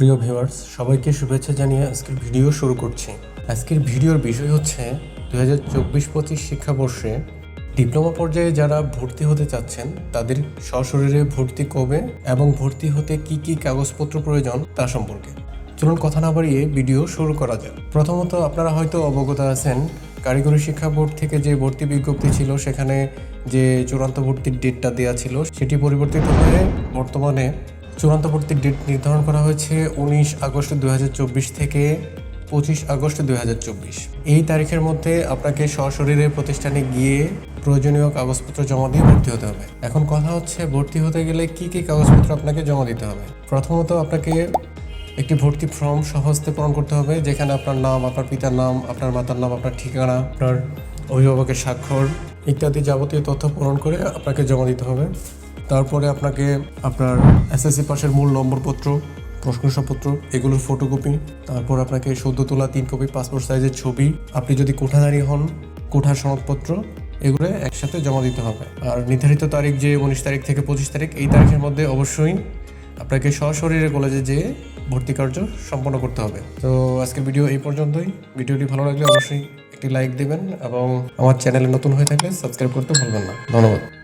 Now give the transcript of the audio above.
প্রিয় ভিউয়ার্স, সবাইকে শুভেচ্ছা জানিয়ে আজকের ভিডিও শুরু করছি। আজকের ভিডিওর বিষয় হচ্ছে দু হাজার চব্বিশ পঁচিশ শিক্ষাবর্ষে ডিপ্লোমা পর্যায়ে যারা ভর্তি হতে চাচ্ছেন, তাদের সশরীরে ভর্তি কবে এবং ভর্তি হতে কি কি কাগজপত্র প্রয়োজন তা সম্পর্কে। চলুন কথা না বাড়িয়ে ভিডিও শুরু করা যাক। প্রথমত আপনারা হয়তো অবগত আছেন, কারিগরি শিক্ষা বোর্ড থেকে যে ভর্তি বিজ্ঞপ্তি ছিল, সেখানে যে চূড়ান্ত ভর্তির ডেটটা দেওয়া ছিল, সেটি পরিবর্তিত হয়ে বর্তমানে চূড়ান্ত ভর্তির ডেট নির্ধারণ করা হয়েছে উনিশ আগস্ট দু হাজার চব্বিশ থেকে পঁচিশ আগস্ট দু হাজার চব্বিশ। এই তারিখের মধ্যে আপনাকে সশরীরে প্রতিষ্ঠানে গিয়ে প্রয়োজনীয় কাগজপত্র জমা দিয়ে ভর্তি হতে হবে। এখন কথা হচ্ছে, ভর্তি হতে গেলে কি কি কাগজপত্র আপনাকে জমা দিতে হবে? প্রথমত আপনাকে একটি ভর্তি ফর্ম সহজতে পূরণ করতে হবে, যেখানে আপনার নাম, আপনার পিতার নাম, আপনার মাতার নাম, আপনার ঠিকানা, আপনার অভিভাবকের স্বাক্ষর ইত্যাদি যাবতীয় তথ্য পূরণ করে আপনাকে জমা দিতে হবে। তারপরে আপনাকে আপনার এসএসসি পাশের মূল নম্বরপত্র প্রশ্নপত্র এগুলোর ফটোকপি তারপর আপনাকে সদ্য তোলা তিন কপি পাসপোর্ট সাইজের ছবি, আপনি যদি কোঠাধারী হন, কোঠার সনদপত্র, এগুলো একসাথে জমা দিতে হবে। আর নির্ধারিত তারিখ যে উনিশ তারিখ থেকে পঁচিশ তারিখ, এই তারিখের মধ্যে অবশ্যই আপনাকে সশরীরে কলেজে যেয়ে ভর্তি কার্য সম্পন্ন করতে হবে। তো আজকের ভিডিও এই পর্যন্তই। ভিডিওটি ভালো লাগলে অবশ্যই একটি লাইক দেবেন এবং আমার চ্যানেলে নতুন হয়ে থাকলে সাবস্ক্রাইব করতে ভুলবেন না। ধন্যবাদ।